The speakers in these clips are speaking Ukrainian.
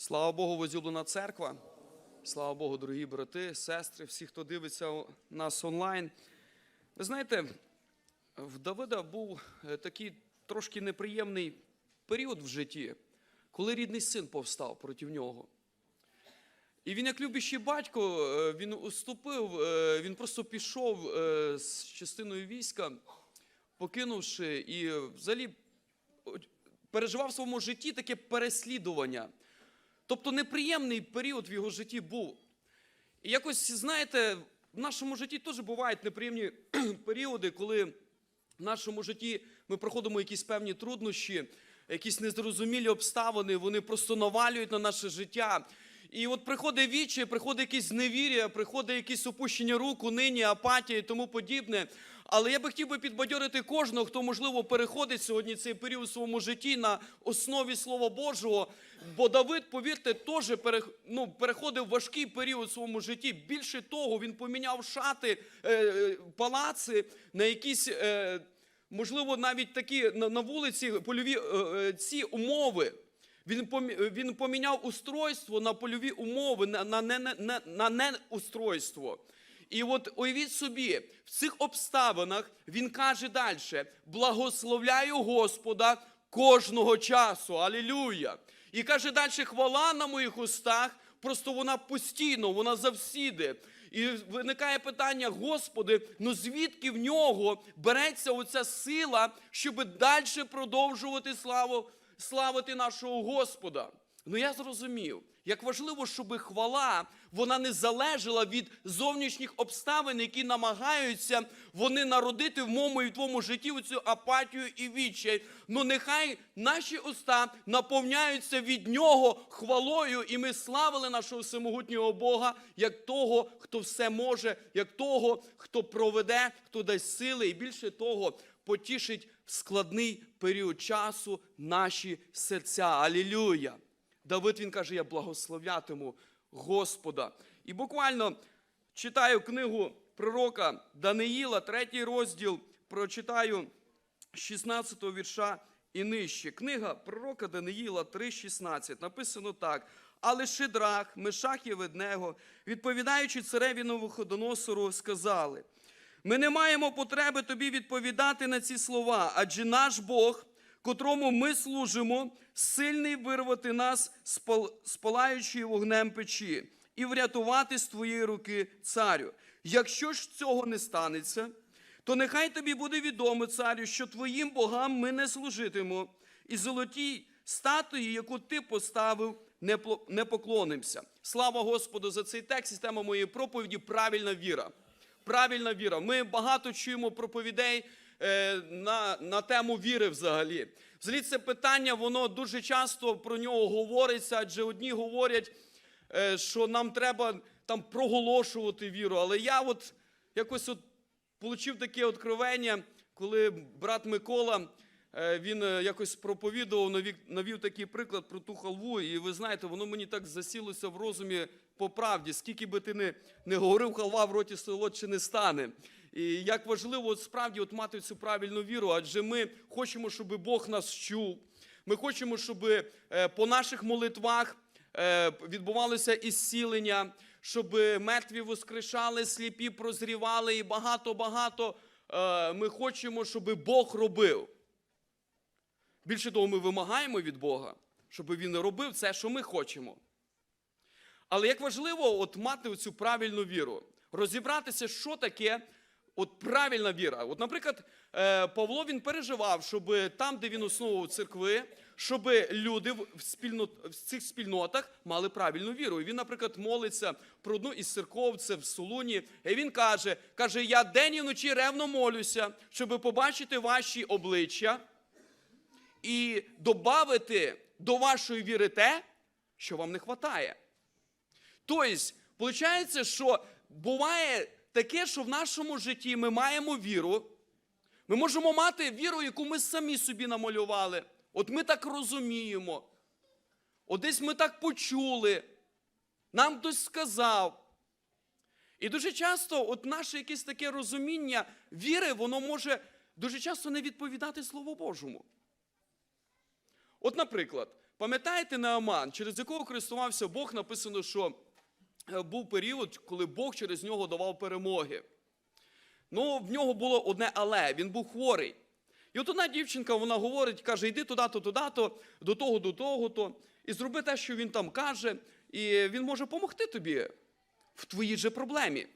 Слава Богу, возлюблена церква. Слава Богу, дорогі брати, сестри, всі, хто дивиться нас онлайн. Ви знаєте, в Давида був е, такий трошки неприємний період в житті, коли рідний син повстав проти нього. І він, як любящий батько, е, він уступив, е, він просто пішов з частиною війська, покинувши і взагалі переживав в своєму житті таке переслідування. Тобто неприємний період в його житті був. І якось, знаєте, в нашому житті теж бувають неприємні періоди, коли в нашому житті ми проходимо якісь певні труднощі, якісь незрозумілі обставини, вони просто навалюють на наше життя. І от приходить вічі, приходить якесь зневір'я, приходить якесь опущення рук, нині, апатія і тому подібне. Але я би хотів би підбадьорити кожного, хто, можливо, переходить сьогодні цей період в своєму житті на основі Слова Божого. Бо Давид, повірте, теж ну, переходив важкий період в своєму житті. Більше того, він поміняв шати, е, е, палаци на якісь. Е, Можливо, навіть такі на, на вулиці польові ці умови. Він, він поміняв устройство на польові умови, на, на, не, не- на неустройство. І от уявіть собі, в цих обставинах він каже далі: благословляю Господа кожного часу. Алілюя! І каже далі, хвала на моїх устах, просто вона постійно, вона завсіди. І виникає питання, Господи, ну звідки в нього береться оця сила, щоб далі продовжувати славу, славити нашого Господа? Ну я зрозумів, як важливо, щоб хвала вона не залежала від зовнішніх обставин, які намагаються вони народити в моєму і в твоєму житті цю апатію і відчай. Ну нехай наші уста наповняються від нього хвалою, і ми славили нашого всемогутнього Бога як того, хто все може, як того, хто проведе, хто дасть сили, і більше того, потішить в складний період часу наші серця. Алілюя! Давид він каже: Я благословлятиму Господа. І буквально читаю книгу пророка Даниїла, третій розділ, прочитаю з 16 вірша і нижче. Книга пророка Даниїла 3,16. Написано так. Але Шидрах, Мешах і Веднего, відповідаючи цареві Новоходоносору, сказали: Ми не маємо потреби тобі відповідати на ці слова, адже наш Бог, котрому ми служимо, сильний вирвати нас з палаючої вогнем печі і врятувати з твоєї руки царю. Якщо ж цього не станеться, то нехай тобі буде відомо, царю, що твоїм богам ми не служитимо, і золотій статуї, яку ти поставив, не поклонимося. Слава Господу за цей текст. Система моєї проповіді правильна віра. Правильна віра. Ми багато чуємо проповідей на, на тему віри взагалі. Взагалі це питання, воно дуже часто про нього говориться, адже одні говорять, е, що нам треба там проголошувати віру. Але я от якось от отримав таке откровення, коли брат Микола. е, Він е, якось проповідував, навів такий приклад про ту халву, і ви знаєте, воно мені так засілося в розумі по правді. Скільки би ти не, не говорив, халва в роті солодше не стане. І як важливо от справді от мати цю правильну віру, адже ми хочемо, щоб Бог нас чув. Ми хочемо, щоб е, по наших молитвах е, відбувалося ісцілення, щоб мертві воскрешали, сліпі прозрівали і багато-багато. е, Ми хочемо, щоб Бог робив. Більше того, ми вимагаємо від Бога, щоб Він робив це, що ми хочемо. Але як важливо от мати цю правильну віру, розібратися, що таке от правильна віра. От, наприклад, е, Павло він переживав, щоб там, де він основував церкви, щоб люди в, спільнот, в цих спільнотах мали правильну віру. І він, наприклад, молиться про одну із церков, це в Солуні. І він каже: каже: Я день і вночі ревно молюся, щоб побачити ваші обличчя і додати до вашої віри те, що вам не вистачає. Тобто, виходить, що буває таке, що в нашому житті ми маємо віру. Ми можемо мати віру, яку ми самі собі намалювали. От ми так розуміємо. От десь ми так почули. Нам хтось сказав. І дуже часто, от наше якесь таке розуміння віри, воно може дуже часто не відповідати Слову Божому. От, наприклад, Пам'ятаєте Нааман, через якого користувався Бог, написано, що був період, коли Бог через нього давав перемоги. Ну, в нього було одне але, він був хворий. І от одна дівчинка, вона говорить, каже, йди туди-то, туди-то, до того, до того-то, і зроби те, що він там каже, і він може допомогти тобі в твоїй же проблемі.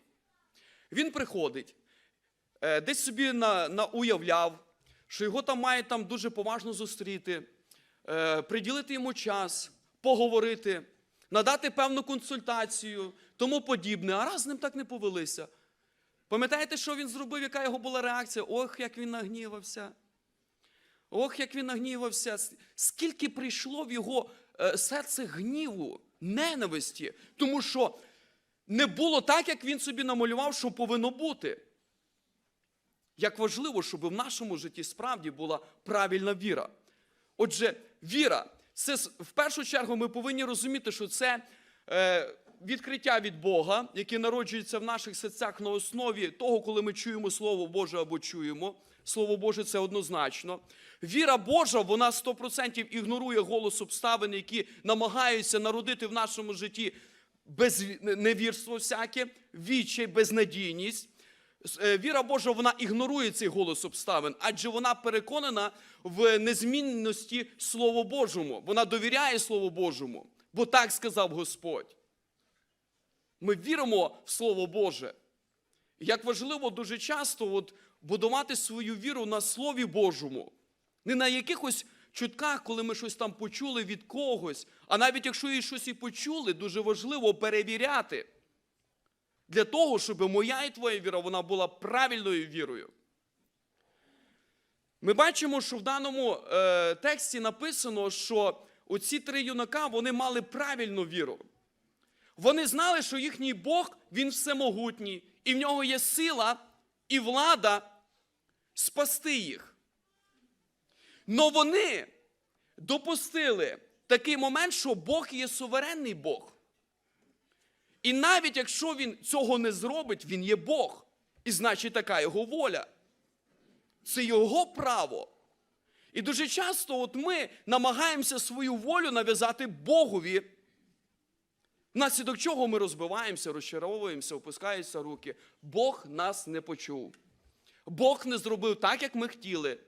Він приходить, е, десь собі на, на уявляв, що його там мають там дуже поважно зустріти, е, приділити йому час, поговорити, надати певну консультацію, тому подібне. А раз з ним так не повелися. Пам'ятаєте, що він зробив, яка його була реакція? Ох, як він нагнівався. Ох, як він нагнівався. Скільки прийшло в його е, серце гніву, ненависті, тому що не було так, як він собі намалював, що повинно бути. Як важливо, щоб в нашому житті справді була правильна віра. Отже, віра, це в першу чергу ми повинні розуміти, що це е, відкриття від Бога, яке народжується в наших серцях на основі того, коли ми чуємо Слово Боже або чуємо. Слово Боже, це однозначно. Віра Божа, вона 100% ігнорує голос обставин, які намагаються народити в нашому житті без невірство всяке, відчай, безнадійність. Е, Віра Божа вона ігнорує цей голос обставин, адже вона переконана в незмінності Слову Божому. Вона довіряє Слову Божому, бо так сказав Господь. Ми віримо в Слово Боже. Як важливо дуже часто от, будувати свою віру на Слові Божому, не на якихось чутках, коли ми щось там почули від когось, а навіть якщо і щось і почули, дуже важливо перевіряти для того, щоб моя і твоя віра вона була правильною вірою. Ми бачимо, що в даному е, тексті написано, що оці три юнака вони мали правильну віру. Вони знали, що їхній Бог він всемогутній, і в нього є сила і влада спасти їх. Но вони допустили такий момент, що Бог є суверенний Бог. І навіть якщо він цього не зробить, він є Бог. І значить, така його воля. Це його право. І дуже часто от ми намагаємося свою волю нав'язати Богові, внаслідок чого ми розбиваємося, розчаровуємося, опускаються руки. Бог нас не почув. Бог не зробив так, як ми хотіли.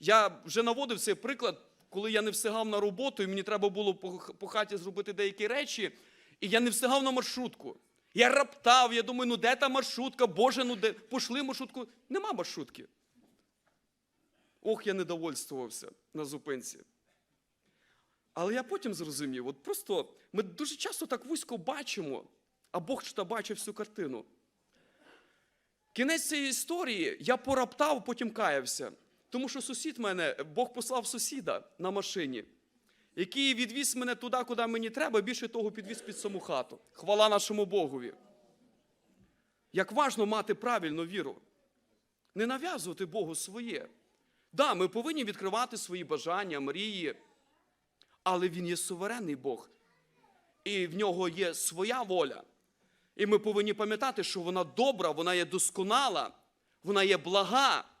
Я вже наводив цей приклад, коли я не встигав на роботу, і мені треба було по, хаті зробити деякі речі, і я не встигав на маршрутку. Я раптав, я думаю, ну де та маршрутка? Боже, ну де? Пошли маршрутку. Нема маршрутки. Ох, я недовольствувався на зупинці. Але я потім зрозумів, от просто ми дуже часто так вузько бачимо, а Бог ж бачив всю картину. Кінець цієї історії я пораптав, потім каявся. Тому що сусід мене, Бог послав сусіда на машині, який відвіз мене туди, куди мені треба, більше того, підвіз під саму хату. Хвала нашому Богові. Як важно мати правильну віру, не нав'язувати Богу своє. Да, ми повинні відкривати свої бажання, мрії, але Він є суверенний Бог, і в нього є своя воля. І ми повинні пам'ятати, що вона добра, вона є досконала, вона є блага.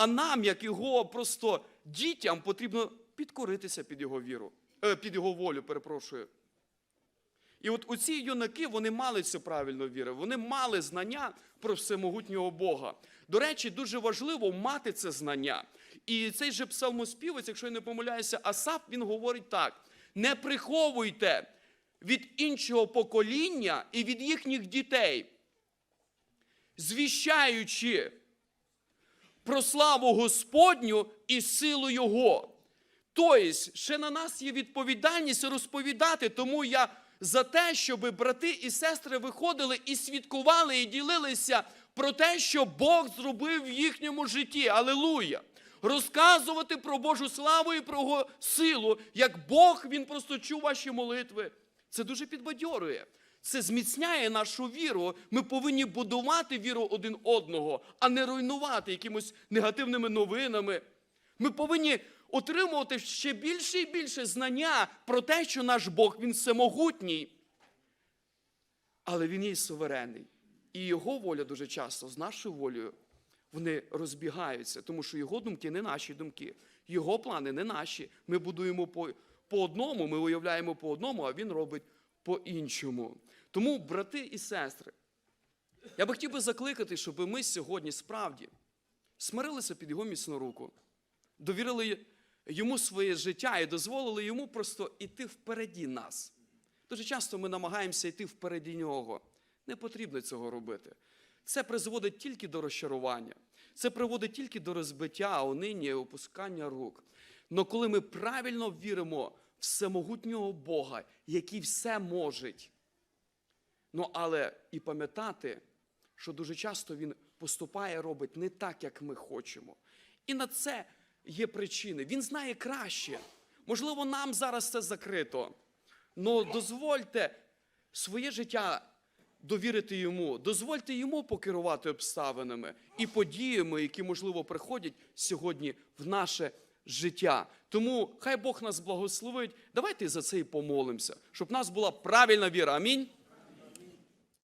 А нам, як його просто дітям, потрібно підкоритися під його віру, е, під його волю, перепрошую. І от оці юнаки вони мали цю правильну віру, вони мали знання про всемогутнього Бога. До речі, дуже важливо мати це знання. І цей же псалмоспівець, якщо я не помиляюся, Асап, він говорить так: не приховуйте від іншого покоління і від їхніх дітей, звіщаючи про славу Господню і силу Його. Тобто, ще на нас є відповідальність розповідати, тому я за те, щоб брати і сестри виходили і свідкували, і ділилися про те, що Бог зробив в їхньому житті. Алілуя! Розказувати про Божу славу і про Його силу, як Бог Він просто чув ваші молитви. Це дуже підбадьорює. Це зміцняє нашу віру. Ми повинні будувати віру один одного, а не руйнувати якимось негативними новинами. Ми повинні отримувати ще більше і більше знання про те, що наш Бог він всемогутній. Але він є суверенний. І його воля дуже часто з нашою волею вони розбігаються, тому що його думки не наші думки. Його плани не наші. Ми будуємо по, по одному, ми уявляємо по одному, а він робить по-іншому. Тому, брати і сестри, я би хотів би закликати, щоб ми сьогодні справді смирилися під його міцну руку, довірили йому своє життя і дозволили йому просто йти впереді нас. Дуже часто ми намагаємося йти впереді нього. Не потрібно цього робити. Це призводить тільки до розчарування, це приводить тільки до розбиття, унині і опускання рук. Но коли ми правильно віримо всемогутнього Бога, який все може, ну але і пам'ятати, що дуже часто він поступає, робить не так, як ми хочемо. І на це є причини. Він знає краще. Можливо, нам зараз це закрито. Но дозвольте своє життя довірити йому, дозвольте йому покерувати обставинами і подіями, які, можливо, приходять сьогодні в наше життя. Тому хай Бог нас благословить. Давайте за це і помолимося, щоб в нас була правильна віра. Амінь.